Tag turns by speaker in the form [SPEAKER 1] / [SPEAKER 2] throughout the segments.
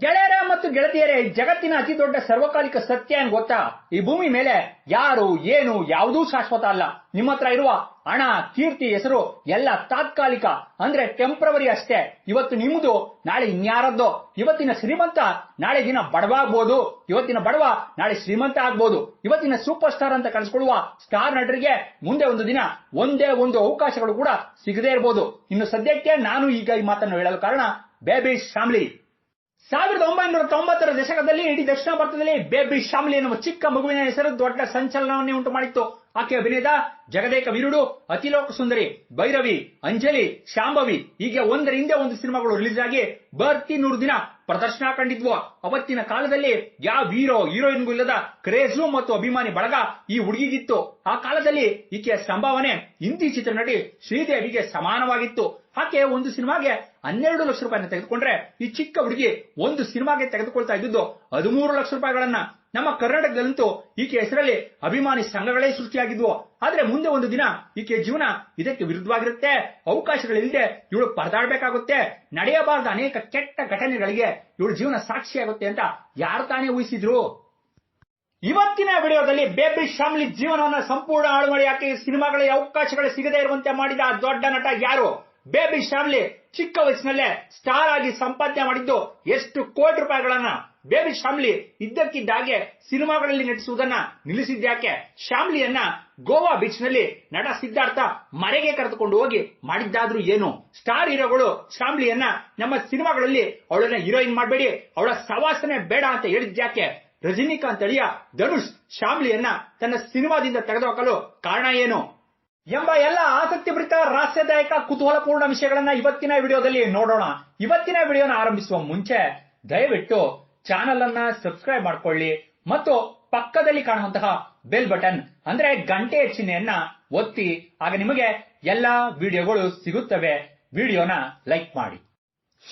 [SPEAKER 1] ಗೆಳೆಯರ ಮತ್ತು ಗೆಳತಿಯರೇ, ಜಗತ್ತಿನ ಅತಿ ದೊಡ್ಡ ಸರ್ವಕಾಲಿಕ ಸತ್ಯ ಏನ್ ಗೊತ್ತಾ? ಈ ಭೂಮಿ ಮೇಲೆ ಯಾರು, ಏನು, ಯಾವುದೂ ಶಾಶ್ವತ ಅಲ್ಲ. ನಿಮ್ಮ ಹತ್ರ ಇರುವ ಹಣ, ಕೀರ್ತಿ, ಹೆಸರು, ಎಲ್ಲ ತಾತ್ಕಾಲಿಕ, ಅಂದ್ರೆ ಟೆಂಪ್ರವರಿ ಅಷ್ಟೇ. ಇವತ್ತು ನಿಮ್ಮದು, ನಾಳೆ ಇನ್ಯಾರದ್ದೋ. ಇವತ್ತಿನ ಶ್ರೀಮಂತ, ನಾಳೆ ದಿನ ಬಡವ ಆಗ್ಬೋದು. ಇವತ್ತಿನ ಬಡವ, ನಾಳೆ ಶ್ರೀಮಂತ ಆಗ್ಬೋದು. ಇವತ್ತಿನ ಸೂಪರ್ ಸ್ಟಾರ್ ಅಂತ ಕಳಿಸ್ಕೊಳ್ಳುವ ಸ್ಟಾರ್ ನಟರಿಗೆ ಮುಂದೆ ಒಂದು ದಿನ ಒಂದೇ ಒಂದು ಅವಕಾಶಗಳು ಕೂಡ ಸಿಗದೇ ಇರಬಹುದು ಇನ್ನು ಸದ್ಯಕ್ಕೆ ನಾನು ಈಗ ಈ ಮಾತನ್ನು ಹೇಳಲು ಕಾರಣ, ಬೇಬಿ ಶಾಮ್ಲಿ ಸಾವಿರದ ಒಂಬೈನೂರ ತೊಂಬತ್ತರ ದಶಕದಲ್ಲಿ ಇಡೀ ದಕ್ಷಿಣ ಭಾರತದಲ್ಲಿ ಬೇಬಿ ಶಾಮ್ಲಿ ಎನ್ನುವ ಚಿಕ್ಕ ಮಗುವಿನ ಹೆಸರು ದೊಡ್ಡ ಸಂಚಲನವನ್ನೇ ಉಂಟು ಮಾಡಿತ್ತು ಆಕೆ ಅಭಿನಯದ ಜಗದೇಕ ವೀರುಡು, ಅತಿಲೋಕ ಸುಂದರಿ, ಭೈರವಿ, ಅಂಜಲಿ, ಶಾಂಭವಿ, ಹೀಗೆ ಒಂದರ ಹಿಂದೆ ಒಂದು ಸಿನಿಮಾಗಳು ರಿಲೀಸ್ ಆಗಿ ಬರ್ತಿ ನೂರು ದಿನ ಪ್ರದರ್ಶನ ಕಂಡಿದ್ವು. ಅವತ್ತಿನ ಕಾಲದಲ್ಲಿ ಯಾವ ಹೀರೋ ಹೀರೋಯಿನ್ಗೂ ಇಲ್ಲದ ಕ್ರೇಜು ಮತ್ತು ಅಭಿಮಾನಿ ಬಳಗ ಈ ಹುಡುಗಿಗಿತ್ತು. ಆ ಕಾಲದಲ್ಲಿ ಈಕೆಯ ಸಂಭಾವನೆ ಹಿಂದಿ ಚಿತ್ರನಟಿ ಶ್ರೀದೇವಿಗೆ ಸಮಾನವಾಗಿತ್ತು. ಆಕೆ ಒಂದು ಸಿನಿಮಾಗೆ ಹನ್ನೆರಡು ಲಕ್ಷ ರೂಪಾಯಿನ ತೆಗೆದುಕೊಂಡ್ರೆ ಈ ಚಿಕ್ಕ ಹುಡುಗಿ ಒಂದು ಸಿನಿಮಾಗೆ ತೆಗೆದುಕೊಳ್ತಾ ಇದ್ದುದು ಹದಿಮೂರು ಲಕ್ಷ ರೂಪಾಯಿಗಳನ್ನ. ನಮ್ಮ ಕರ್ನಾಟಕದಲ್ಲಂತೂ ಈಕೆ ಹೆಸರಲ್ಲಿ ಅಭಿಮಾನಿ ಸಂಘಗಳೇ ಸೃಷ್ಟಿಯಾಗಿದ್ವು. ಆದ್ರೆ ಮುಂದೆ ಒಂದು ದಿನ ಈಕೆ ಜೀವನ ಇದಕ್ಕೆ ವಿರುದ್ಧವಾಗಿರುತ್ತೆ. ಅವಕಾಶಗಳಿಲ್ಲದೆ ಇವಳು ಪರದಾಡಬೇಕಾಗುತ್ತೆ. ನಡೆಯಬಾರದ ಅನೇಕ ಕೆಟ್ಟ ಘಟನೆಗಳಿಗೆ ಇವಳು ಜೀವನ ಸಾಕ್ಷಿಯಾಗುತ್ತೆ ಅಂತ ಯಾರು ತಾನೇ ಊಹಿಸಿದ್ರು? ಇವತ್ತಿನ ವಿಡಿಯೋದಲ್ಲಿ ಬೇಬಿ ಶಾಮ್ಲಿ ಜೀವನವನ್ನ ಸಂಪೂರ್ಣ ಹಾಳು ಮಾಡಿ ಆಕೆ ಸಿನಿಮಾಗಳಿಗೆ ಅವಕಾಶಗಳು ಸಿಗದೇ ಇರುವಂತೆ ಮಾಡಿದ ದೊಡ್ಡ ನಟ ಯಾರು? ಬೇಬಿ ಶ್ಯಾಮ್ಲಿ ಚಿಕ್ಕ ವಯಸ್ಸಿನಲ್ಲೇ ಸ್ಟಾರ್ ಆಗಿ ಸಂಪಾದನೆ ಮಾಡಿದ್ದು ಎಷ್ಟು ಕೋಟಿ ರೂಪಾಯಿಗಳನ್ನ ಬೇಬಿ ಶ್ಯಾಮ್ಲಿ ಇದ್ದಕ್ಕಿದ್ದಾಗೆ ಸಿನಿಮಾಗಳಲ್ಲಿ ನಟಿಸುವುದನ್ನ ನಿಲ್ಲಿಸಿದ್ಯಾಕೆ ಶ್ಯಾಮ್ಲಿಯನ್ನ ಗೋವಾ ಬೀಚ್ನಲ್ಲಿ ನಟ ಸಿದ್ಧಾರ್ಥ ಮರೆಗೆ ಕರೆದುಕೊಂಡು ಹೋಗಿ ಮಾಡಿದ್ದಾದ್ರೂ ಏನು? ಸ್ಟಾರ್ ಹೀರೋಗಳು ಶಾಮ್ಲಿಯನ್ನ ನಮ್ಮ ಸಿನಿಮಾಗಳಲ್ಲಿ ಅವಳನ್ನ ಹೀರೋಯಿನ್ ಮಾಡಬೇಡಿ, ಅವಳ ಸವಾಸನೆ ಬೇಡ ಅಂತ ಹೇಳಿದ್ಯಾಕೆ ರಜನಿಕಾಂತ್ ಅಳಿಯ ಧನುಷ್ ಶಾಮ್ಲಿಯನ್ನ ತನ್ನ ಸಿನಿಮಾದಿಂದ ತೆಗೆದುಹಾಕಲು ಕಾರಣ ಏನು? ಎಂಬ ಎಲ್ಲ ಆಸಕ್ತಿಭರಿತ, ರಹಸ್ಯದಾಯಕ, ಕುತೂಹಲಪೂರ್ಣ ವಿಷಯಗಳನ್ನ ಇವತ್ತಿನ ವಿಡಿಯೋದಲ್ಲಿ ನೋಡೋಣ. ಇವತ್ತಿನ ವಿಡಿಯೋನ ಆರಂಭಿಸುವ ಮುಂಚೆ ದಯವಿಟ್ಟು ಚಾನಲ್ ಅನ್ನ ಸಬ್ಸ್ಕ್ರೈಬ್ ಮಾಡ್ಕೊಳ್ಳಿ ಮತ್ತು ಪಕ್ಕದಲ್ಲಿ ಕಾಣುವಂತಹ ಬೆಲ್ ಬಟನ್ ಅಂದ್ರೆ ಗಂಟೆ ಚಿಹ್ನೆಯನ್ನ ಒತ್ತಿ, ಆಗ ನಿಮಗೆ ಎಲ್ಲಾ ವಿಡಿಯೋಗಳು ಸಿಗುತ್ತವೆ. ವಿಡಿಯೋನ ಲೈಕ್ ಮಾಡಿ.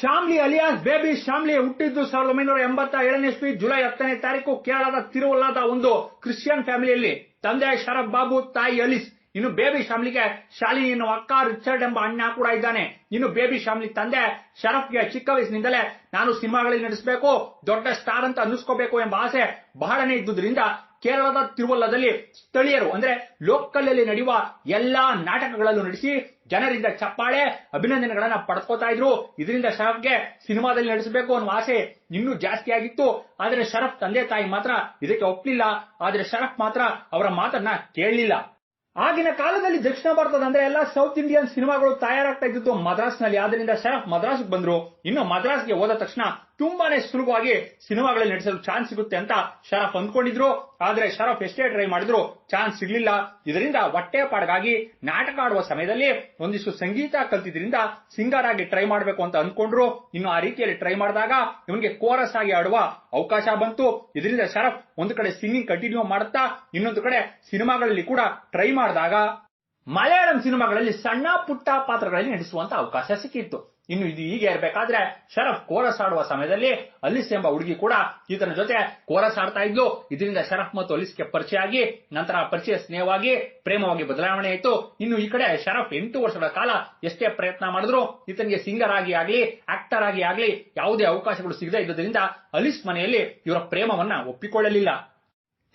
[SPEAKER 1] ಶಾಮ್ಲಿ ಅಲಿಯಾಸ್ ಬೇಬಿ ಶಾಮ್ಲಿ ಹುಟ್ಟಿದ್ದು ಸಾವಿರದ ಒಂಬೈನೂರ ಎಂಬತ್ತ ಏಳನೇ ಇಸ್ವಿ, ಜುಲೈ ಹತ್ತನೇ ತಾರೀಕು, ಕೇರಳದ ತಿರುವಲ್ಲಾದ ಒಂದು ಕ್ರಿಶ್ಚಿಯನ್ ಫ್ಯಾಮಿಲಿಯಲ್ಲಿ. ತಂದೆ ಶರಬ್ ಬಾಬು, ತಾಯಿ ಅಲಿಸ್. ಇನ್ನು ಬೇಬಿ ಶಾಮ್ಲಿಗೆ ಶಾಲಿನಿ ಎನ್ನುವ ಅಕ್ಕ ರಿಚರ್ಡ್ ಎಂಬ ಅಣ್ಣ ಕೂಡ ಇದ್ದಾನೆ. ಇನ್ನು ಬೇಬಿ ಶಾಮ್ಲಿ ತಂದೆ ಶರಫ್ಗೆ ಚಿಕ್ಕ ವಯಸ್ಸಿನಿಂದಲೇ ನಾನು ಸಿನಿಮಾಗಳಲ್ಲಿ ನಡೆಸಬೇಕು ದೊಡ್ಡ ಸ್ಟಾರ್ ಅಂತ ಅನ್ನಿಸ್ಕೋಬೇಕು ಎಂಬ ಆಸೆ ಬಹಳನೇ ಇದ್ದುದರಿಂದ ಕೇರಳದ ತಿರುವಲ್ಲದಲ್ಲಿ ಸ್ಥಳೀಯರು, ಅಂದ್ರೆ ಲೋಕಲ್ ಅಲ್ಲಿ ನಡೆಯುವ ಎಲ್ಲಾ ನಾಟಕಗಳಲ್ಲೂ ನಡೆಸಿ ಜನರಿಂದ ಚಪ್ಪಾಳೆ ಅಭಿನಂದನೆಗಳನ್ನ ಪಡ್ಕೋತಾ ಇದ್ರು. ಇದರಿಂದ ಶರಫ್ಗೆ ಸಿನಿಮಾದಲ್ಲಿ ನಡೆಸಬೇಕು ಅನ್ನೋ ಆಸೆ ಇನ್ನೂ ಜಾಸ್ತಿ ಆಗಿತ್ತು. ಆದರೆ ಶರಫ್ ತಂದೆ ತಾಯಿ ಮಾತ್ರ ಇದಕ್ಕೆ ಒಪ್ಪಲಿಲ್ಲ ಆದರೆ ಶರಫ್ ಮಾತ್ರ ಅವರ ಮಾತನ್ನ ಕೇಳಲಿಲ್ಲ. ಆಗಿನ ಕಾಲದಲ್ಲಿ ದಕ್ಷಿಣ ಭಾರತದ ಅಂದ್ರೆ ಎಲ್ಲ ಸೌತ್ ಇಂಡಿಯನ್ ಸಿನಿಮಾಗಳು ತಯಾರಾಗ್ತಾ ಇದ್ದಿದ್ದು ಮದ್ರಾಸ್ನಲ್ಲಿ. ಆದ್ರಿಂದ ಶರಫ್ ಮದ್ರಾಸ್ಗೆ ಬಂದ್ರು. ಇನ್ನು ಮದ್ರಾಸ್ಗೆ ಹೋದ ತಕ್ಷಣ ತುಂಬಾನೇ ಸುಲಭವಾಗಿ ಸಿನಿಮಾಗಳಲ್ಲಿ ನಡೆಸಲು ಚಾನ್ಸ್ ಸಿಗುತ್ತೆ ಅಂತ ಶರಫ್ ಅಂದ್ಕೊಂಡಿದ್ರು. ಆದ್ರೆ ಶರಫ್ ಎಷ್ಟೇ ಟ್ರೈ ಮಾಡಿದ್ರು ಚಾನ್ಸ್ ಸಿಗ್ಲಿಲ್ಲ. ಇದರಿಂದ ಹೊಟ್ಟೆ ಪಾಡ್ಗಾಗಿ ನಾಟಕ ಆಡುವ ಸಮಯದಲ್ಲಿ ಒಂದಿಷ್ಟು ಸಂಗೀತ ಕಲ್ತಿದ್ರಿಂದ ಸಿಂಗರ್ ಆಗಿ ಟ್ರೈ ಮಾಡಬೇಕು ಅಂತ ಅಂದ್ಕೊಂಡ್ರು. ಇನ್ನು ಆ ರೀತಿಯಲ್ಲಿ ಟ್ರೈ ಮಾಡಿದಾಗ ಇವನಿಗೆ ಕೋರಸ್ ಆಗಿ ಆಡುವ ಅವಕಾಶ ಬಂತು. ಇದರಿಂದ ಶರಫ್ ಒಂದು ಕಡೆ ಸಿಂಗಿಂಗ್ ಕಂಟಿನ್ಯೂ ಮಾಡುತ್ತಾ, ಇನ್ನೊಂದು ಕಡೆ ಸಿನಿಮಾಗಳಲ್ಲಿ ಕೂಡ ಟ್ರೈ ಮಾಡಿದಾಗ ಮಲಯಾಳಂ ಸಿನಿಮಾಗಳಲ್ಲಿ ಸಣ್ಣ ಪುಟ್ಟ ಪಾತ್ರಗಳಲ್ಲಿ ನಟಿಸುವಂತ ಅವಕಾಶ ಸಿಕ್ಕಿತ್ತು. ಇನ್ನು ಇದು ಹೀಗೆ ಇರಬೇಕಾದ್ರೆ ಶರಫ್ ಕೋರಸ್ ಆಡುವ ಸಮಯದಲ್ಲಿ ಅಲಿಸ್ ಎಂಬ ಹುಡುಗಿ ಕೂಡ ಈತನ ಜೊತೆ ಕೋರಸ್ ಆಡ್ತಾ ಇದ್ಲು. ಇದರಿಂದ ಶರಫ್ ಮತ್ತು ಅಲಿಸ್ಗೆ ಪರಿಚಯ ಆಗಿ ನಂತರ ಆ ಪರಿಚಯ ಸ್ನೇಹವಾಗಿ, ಪ್ರೇಮವಾಗಿ ಬದಲಾವಣೆ ಆಯಿತು. ಇನ್ನು ಈ ಕಡೆ ಶರಫ್ ಎಂಟು ವರ್ಷಗಳ ಕಾಲ ಎಷ್ಟೇ ಪ್ರಯತ್ನ ಮಾಡಿದ್ರು ಈತನಿಗೆ ಸಿಂಗರ್ ಆಗಿ ಆಗ್ಲಿ ಆಕ್ಟರ್ ಆಗಿ ಆಗ್ಲಿ ಯಾವುದೇ ಅವಕಾಶಗಳು ಸಿಗದೇ ಇದ್ದುದರಿಂದ ಅಲಿಸ್ ಮನೆಯಲ್ಲಿ ಇವರ ಪ್ರೇಮವನ್ನ ಒಪ್ಪಿಕೊಳ್ಳಲಿಲ್ಲ.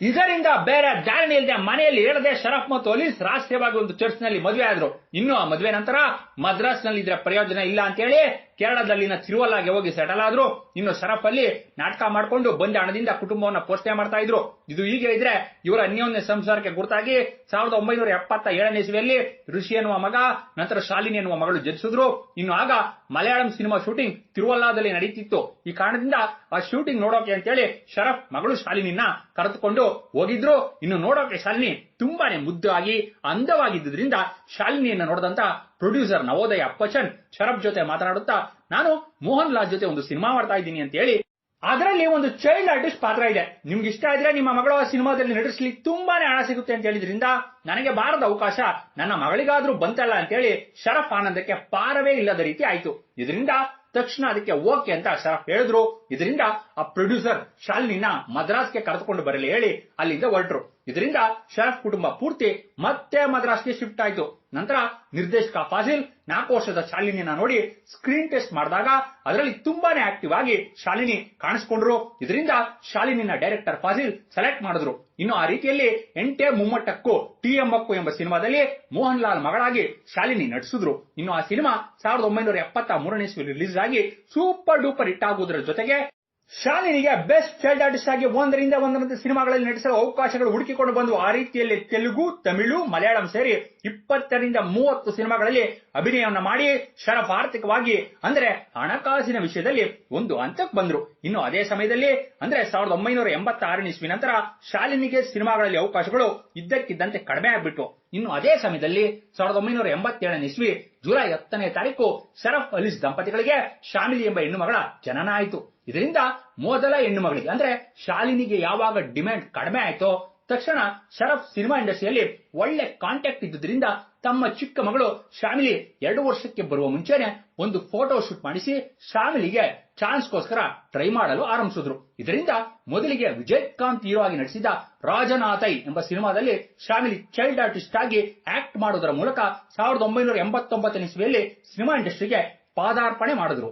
[SPEAKER 1] ಇದರಿಂದ ಬೇರೆ ಜಾಣನೆ ಇಲ್ಲದೆ ಮನೆಯಲ್ಲಿ ಹೇಳದೆ ಶರಫ್ ಮತ್ತು ಅಲೀಸ್ ರಹಸ್ಯವಾಗಿ ಒಂದು ಚರ್ಚ್ನಲ್ಲಿ ಮದುವೆ ಆದ್ರು. ಇನ್ನು ಆ ಮದುವೆ ನಂತರ ಮದ್ರಾಸ್ನಲ್ಲಿ ಇದ್ರ ಪ್ರಯೋಜನ ಇಲ್ಲ ಅಂತ ಹೇಳಿ ಕೇರಳದಲ್ಲಿನ ತಿರುವಲ್ಲಾಗೆ ಹೋಗಿ ಸೆಟಲ್ ಆದ್ರು ಇನ್ನು ಶರಫ್ ಅಲ್ಲಿ ನಾಟಕ ಮಾಡಿಕೊಂಡು ಬಂದ ಹಣದಿಂದ ಕುಟುಂಬವನ್ನ ಪೋಷಣೆ ಮಾಡ್ತಾ ಇದ್ರು. ಇದು ಹೀಗೆ ಇದ್ರೆ ಇವರ ಅನ್ಯೋನ್ಯ ಸಂಸಾರಕ್ಕೆ ಗುರುತಾಗಿ ಸಾವಿರದ ಒಂಬೈನೂರ ಎಪ್ಪತ್ತ ಏಳನೇ ಇಸುವಲ್ಲಿ ಋಷಿ ಎನ್ನುವ ಮಗ, ನಂತರ ಶಾಲಿನಿ ಎನ್ನುವ ಮಗಳು ಜನಿಸಿದ್ರು. ಇನ್ನು ಆಗ ಮಲಯಾಳಂ ಸಿನಿಮಾ ಶೂಟಿಂಗ್ ತಿರುವಲ್ಲಾದಲ್ಲಿ ನಡೀತಿತ್ತು. ಈ ಕಾರಣದಿಂದ ಆ ಶೂಟಿಂಗ್ ನೋಡೋಕೆ ಅಂತೇಳಿ ಶರಫ್ ಮಗಳು ಶಾಲಿನಿನ ಕರೆದುಕೊಂಡು ಹೋಗಿದ್ರು. ಇನ್ನು ನೋಡೋಕೆ ಶಾಲಿನಿ ತುಂಬಾನೇ ಮುದ್ದಾಗಿ ಅಂದವಾಗಿದ್ದರಿಂದ ಶಾಲಿನಿಯನ್ನ ನೋಡಿದಂತ ಪ್ರೊಡ್ಯೂಸರ್ ನವೋದಯ ಅಪ್ಪಚನ್ ಶರಫ್ ಜೊತೆ ಮಾತನಾಡುತ್ತಾ ನಾನು ಮೋಹನ್ ಲಾಲ್ ಜೊತೆ ಒಂದು ಸಿನಿಮಾ ಮಾಡ್ತಾ ಇದ್ದೀನಿ ಅಂತ ಹೇಳಿ, ಅದರಲ್ಲಿ ಒಂದು ಚೈಲ್ಡ್ ಆರ್ಟಿಸ್ಟ್ ಪಾತ್ರ ಇದೆ. ನಿಮ್ಗೆ ಇಷ್ಟ ಆದ್ರೆ ನಿಮ್ಮ ಮಗಳು ಆ ಸಿನಿಮಾದಲ್ಲಿ ನಟಿಸ್ಲಿಕ್ಕೆ ತುಂಬಾನೇ ಹಣ ಸಿಗುತ್ತೆ ಅಂತ ಹೇಳಿದ್ರಿಂದ ನನಗೆ ಬಾರದ ಅವಕಾಶ, ನನ್ನ ಮಗಳಿಗಾದ್ರೂ ಬಂತಲ್ಲ ಅಂತ ಹೇಳಿ ಶರಫ್ ಆನಂದಕ್ಕೆ ಪಾರವೇ ಇಲ್ಲದ ರೀತಿ ಆಯ್ತು. ಇದರಿಂದ ತಕ್ಷಣ ಅದಕ್ಕೆ ಓಕೆ ಅಂತ ಶರಫ್ ಹೇಳಿದ್ರು. ಇದರಿಂದ ಆ ಪ್ರೊಡ್ಯೂಸರ್ ಶಾಲಿನ ಮದ್ರಾಸ್ಗೆ ಕರೆದುಕೊಂಡು ಬರಲಿ ಹೇಳಿ ಅಲ್ಲಿಂದ ಹೊರಟರು. ಇದರಿಂದ ಶರಫ್ ಕುಟುಂಬ ಪೂರ್ತಿ ಮತ್ತೆ ಮದ್ರಾಸ್ಗೆ ಶಿಫ್ಟ್ ಆಯ್ತು. ನಂತರ ನಿರ್ದೇಶಕ ಫಾಸಿಲ್ ನಾಲ್ಕು ವರ್ಷದ ಶಾಲಿನಿಯನ್ನ ನೋಡಿ ಸ್ಕ್ರೀನ್ ಟೆಸ್ಟ್ ಮಾಡಿದಾಗ ಅದರಲ್ಲಿ ತುಂಬಾನೇ ಆಕ್ಟಿವ್ ಆಗಿ ಶಾಲಿನಿ ಕಾಣಿಸ್ಕೊಂಡ್ರು. ಇದರಿಂದ ಶಾಲಿನಿನ ಡೈರೆಕ್ಟರ್ ಫಾಸಿಲ್ ಸೆಲೆಕ್ಟ್ ಮಾಡಿದ್ರು. ಇನ್ನು ಆ ರೀತಿಯಲ್ಲಿ ಎಂಟೆ ಮುಮ್ಮಟ್ಟಕ್ಕೂ ಟಿ ಎಂಬಕ್ಕು ಎಂಬ ಸಿನಿಮಾದಲ್ಲಿ ಮೋಹನ್ ಲಾಲ್ ಮಗಳಾಗಿ ಶಾಲಿನಿ ನಟಿಸಿದ್ರು. ಇನ್ನು ಆ ಸಿನಿಮಾ ಸಾವಿರದ ಒಂಬೈನೂರ ಎಪ್ಪತ್ತ ಮೂರನೇ ರಿಲೀಸ್ ಆಗಿ ಸೂಪರ್ ಡೂಪರ್ ಹಿಟ್ ಆಗುವುದರ ಜೊತೆಗೆ ಶಾಲಿನಿಗೆ ಬೆಸ್ಟ್ ಚೈಲ್ಡ್ ಆರ್ಟಿಸ್ಟ್ ಆಗಿ ಒಂದರಿಂದ ಒಂದರಂತೆ ಸಿನಿಮಾಗಳಲ್ಲಿ ನಟಿಸಲು ಅವಕಾಶಗಳು ಹುಡುಕಿಕೊಂಡು ಬಂದು ಆ ರೀತಿಯಲ್ಲಿ ತೆಲುಗು, ತಮಿಳು, ಮಲಯಾಳಂ ಸೇರಿ ಇಪ್ಪತ್ತರಿಂದ ಮೂವತ್ತು ಸಿನಿಮಾಗಳಲ್ಲಿ ಅಭಿನಯವನ್ನ ಮಾಡಿ ಶರಫ್ ಆರ್ಥಿಕವಾಗಿ ಅಂದ್ರೆ ಹಣಕಾಸಿನ ವಿಷಯದಲ್ಲಿ ಒಂದು ಹಂತಕ್ಕೆ ಬಂದ್ರು. ಇನ್ನು ಅದೇ ಸಮಯದಲ್ಲಿ, ಅಂದ್ರೆ ಸಾವಿರದ ಒಂಬೈನೂರ ಎಂಬತ್ತಾರನೇ ಇಸ್ವಿ ನಂತರ ಶಾಲಿನಿಗೆ ಸಿನಿಮಾಗಳಲ್ಲಿ ಅವಕಾಶಗಳು ಇದ್ದಕ್ಕಿದ್ದಂತೆ ಕಡಿಮೆ ಆಗ್ಬಿಟ್ಟು ಇನ್ನು ಅದೇ ಸಮಯದಲ್ಲಿ, ಸಾವಿರದ ಒಂಬೈನೂರ ಎಂಬತ್ತೇಳನೇ ಇಸ್ವಿ, ಜುಲೈ ಹತ್ತನೇ ತಾರೀಕು, ಶರಫ್ ಅಲೀಸ್ ದಂಪತಿಗಳಿಗೆ ಶಾಮಿಲಿ ಎಂಬ ಹೆಣ್ಣು ಮಗಳ ಜನನ ಆಯಿತು ಇದರಿಂದ ಮೊದಲ ಹೆಣ್ಣು ಮಗಳಿಗೆ, ಅಂದ್ರೆ ಶಾಲಿನಿಗೆ ಯಾವಾಗ ಡಿಮ್ಯಾಂಡ್ ಕಡಿಮೆ ಆಯ್ತೋ, ತಕ್ಷಣ ಶರಫ್ ಸಿನಿಮಾ ಇಂಡಸ್ಟ್ರಿಯಲ್ಲಿ ಒಳ್ಳೆ ಕಾಂಟ್ಯಾಕ್ಟ್ ಇದ್ದುದರಿಂದ ತಮ್ಮ ಚಿಕ್ಕ ಮಗಳು ಶಾಮಿಲಿ ಎರಡು ವರ್ಷಕ್ಕೆ ಬರುವ ಮುಂಚೆನೆ ಒಂದು ಫೋಟೋ ಶೂಟ್ ಮಾಡಿಸಿ ಶಾಮಿಲಿಗೆ ಚಾನ್ಸ್ಗೋಸ್ಕರ ಟ್ರೈ ಮಾಡಲು ಆರಂಭಿಸಿದ್ರು. ಇದರಿಂದ ಮೊದಲಿಗೆ ವಿಜಯಕಾಂತ್ ಹೀರೋ ಆಗಿ ನಟಿಸಿದ ರಾಜನಾಥೈ ಎಂಬ ಸಿನಿಮಾದಲ್ಲಿ ಶಾಮಿಲಿ ಚೈಲ್ಡ್ ಆರ್ಟಿಸ್ಟ್ ಆಗಿ ಆಕ್ಟ್ ಮಾಡುವುದರ ಮೂಲಕ ಸಾವಿರದ ಒಂಬೈನೂರ ಎಂಬತ್ತೊಂಬತ್ತನೇ ಇಸ್ವಿಯಲ್ಲಿ ಸಿನಿಮಾ ಇಂಡಸ್ಟ್ರಿಗೆ ಪಾದಾರ್ಪಣೆ ಮಾಡಿದ್ರು.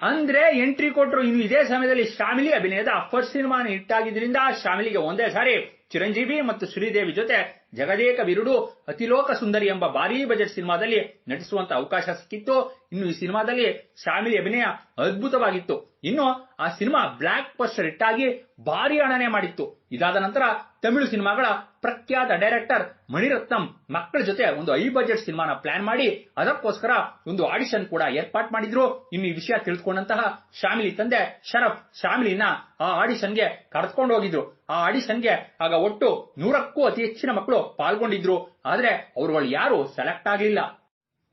[SPEAKER 1] ಅಂದ್ರೆ ಎಂಟ್ರಿ ಕೊಟ್ಟರು ಇನ್ನು ಇದೇ ಸಮಯದಲ್ಲಿ ಶಾಮಿಲಿ ಅಭಿನಯದ ಫಸ್ಟ್ ಸಿನಿಮಾ ಹಿಟ್ ಆಗಿದ್ರಿಂದ ಶಾಮಿಲಿಗೆ ಒಂದೇ ಸಾರಿ ಚಿರಂಜೀವಿ ಮತ್ತು ಶ್ರೀದೇವಿ ಜೊತೆ ಜಗದೇಕ ವಿರುಡು ಅತಿಲೋಕ ಸುಂದರಿ ಎಂಬ ಭಾರೀ ಬಜೆಟ್ ಸಿನಿಮಾದಲ್ಲಿ ನಟಿಸುವಂತ ಅವಕಾಶ ಸಿಕ್ಕಿತ್ತು ಇನ್ನು ಈ ಸಿನಿಮಾದಲ್ಲಿ ಶಾಮಿಲಿ ಅಭಿನಯ ಅದ್ಭುತವಾಗಿತ್ತು. ಇನ್ನು ಆ ಸಿನಿಮಾ ಬ್ಲಾಕ್ ಪಸ್ಟರ್ ಹಿಟ್ ಆಗಿ ಭಾರಿ ಹಣನೆ ಮಾಡಿತ್ತು. ಇದಾದ ನಂತರ ತಮಿಳು ಸಿನಿಮಾಗಳ ಪ್ರಖ್ಯಾತ ಡೈರೆಕ್ಟರ್ ಮಣಿರತ್ನಂ ಮಕ್ಕಳ ಜೊತೆ ಒಂದು ಐ ಬಜೆಟ್ ಸಿನಿಮಾನ ಪ್ಲಾನ್ ಮಾಡಿ ಅದಕ್ಕೋಸ್ಕರ ಒಂದು ಆಡಿಷನ್ ಕೂಡ ಏರ್ಪಾಟ್ ಮಾಡಿದ್ರು. ಇನ್ನು ಈ ವಿಷಯ ತಿಳಿದುಕೊಂಡಂತಹ ಶಾಮಿಲಿ ತಂದೆ ಶರಫ್ ಶಾಮಿಲಿನ ಆ ಆಡಿಷನ್ಗೆ ಕರೆದುಕೊಂಡು ಹೋಗಿದ್ರು. ಆ ಆಡಿಷನ್ಗೆ ಆಗ ಒಟ್ಟು ನೂರಕ್ಕೂ ಅತಿ ಹೆಚ್ಚಿನ ಮಕ್ಕಳು ಪಾಲ್ಗೊಂಡಿದ್ರು. ಆದ್ರೆ ಅವರುಗಳು ಯಾರು ಸೆಲೆಕ್ಟ್ ಆಗಲಿಲ್ಲ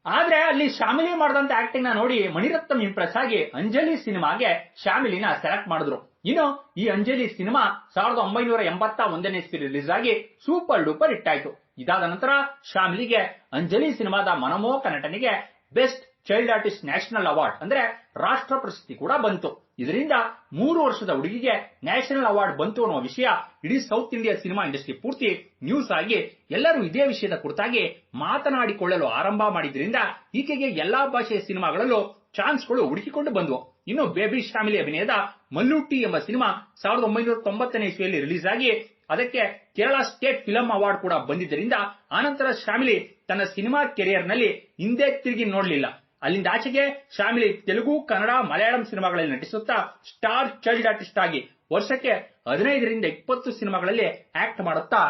[SPEAKER 1] ಆದ್ರೆ ಅಲ್ಲಿ ಶ್ಯಾಮಿಲಿ ಮಾಡಿದಂತ ಆಕ್ಟಿಂಗ್ನ ನೋಡಿ ಮಣಿರತ್ನಂ ಇಂಪ್ರೆಸ್ ಆಗಿ ಅಂಜಲಿ ಸಿನಿಮಾಗೆ ಶ್ಯಾಮಿಲಿನ ಸೆಲೆಕ್ಟ್ ಮಾಡಿದ್ರು. ಇನ್ನು ಈ ಅಂಜಲಿ ಸಿನಿಮಾ ಸಾವಿರದ ಒಂಬೈನೂರ ಎಂಬತ್ತ ಒಂದನೇ ಇಸ್ವಿ ರಿಲೀಸ್ ಆಗಿ ಸೂಪರ್ ಡೂಪರ್ ಹಿಟ್ ಆಯ್ತು. ಇದಾದ ನಂತರ ಶ್ಯಾಮಿಲಿಗೆ ಅಂಜಲಿ ಸಿನಿಮಾದ ಮನಮೋಹಕ ನಟನೆಗೆ best child artist national award ಅಂದ್ರೆ ರಾಷ್ಟ್ರ ಪ್ರಶಸ್ತಿ ಕೂಡ ಬಂತು. ಇದರಿಂದ ಮೂರು ವರ್ಷದ ಹುಡುಗಿಗೆ ನ್ಯಾಷನಲ್ ಅವಾರ್ಡ್ ಬಂತು ಅನ್ನುವ ವಿಷಯ ಇಡೀ ಸೌತ್ ಇಂಡಿಯಾ ಸಿನಿಮಾ ಇಂಡಸ್ಟ್ರಿ ಪೂರ್ತಿ ನ್ಯೂಸ್ ಆಗಿ ಎಲ್ಲರೂ ಇದೇ ವಿಷಯದ ಕುರಿತಾಗಿ ಮಾತನಾಡಿಕೊಳ್ಳಲು ಆರಂಭ ಮಾಡಿದ್ರಿಂದ ಈಕೆಗೆ ಎಲ್ಲಾ ಭಾಷೆಯ ಸಿನಿಮಾಗಳಲ್ಲೂ ಚಾನ್ಸ್ಗಳು ಹುಡುಕಿಕೊಂಡು ಬಂದವು. ಇನ್ನು ಬೇಬಿ ಶಾಮಿಲಿ ಅಭಿನಯದ ಮಲ್ಲುಟ್ಟಿ ಎಂಬ ಸಿನಿಮಾ ಸಾವಿರದ ಒಂಬೈನೂರ ತೊಂಬತ್ತನೇ ಇಸ್ವಿಯಲ್ಲಿ ರಿಲೀಸ್ ಆಗಿ ಅದಕ್ಕೆ ಕೇರಳ ಸ್ಟೇಟ್ ಫಿಲಂ ಅವಾರ್ಡ್ ಕೂಡ ಬಂದಿದ್ದರಿಂದ ಆನಂತರ ಶಾಮಿಲಿ ತನ್ನ ಸಿನಿಮಾ ಕೆರಿಯರ್ನಲ್ಲಿ ಹಿಂದೆ ತಿರುಗಿ ನೋಡಲಿಲ್ಲ. ಅಲ್ಲಿಂದ ಆಚೆಗೆ ಶಾಮಿಲಿ ತೆಲುಗು, ಕನ್ನಡ, ಮಲಯಾಳಂ ಸಿನಿಮಾಗಳಲ್ಲಿ ನಟಿಸುತ್ತಾ ಸ್ಟಾರ್ ಚೈಲ್ಡ್ ಆರ್ಟಿಸ್ಟ್ ಆಗಿ ವರ್ಷಕ್ಕೆ ಹದಿನೈದರಿಂದ ಇಪ್ಪತ್ತು ಸಿನಿಮಾಗಳಲ್ಲಿ ಆಕ್ಟ್ ಮಾಡುತ್ತಾ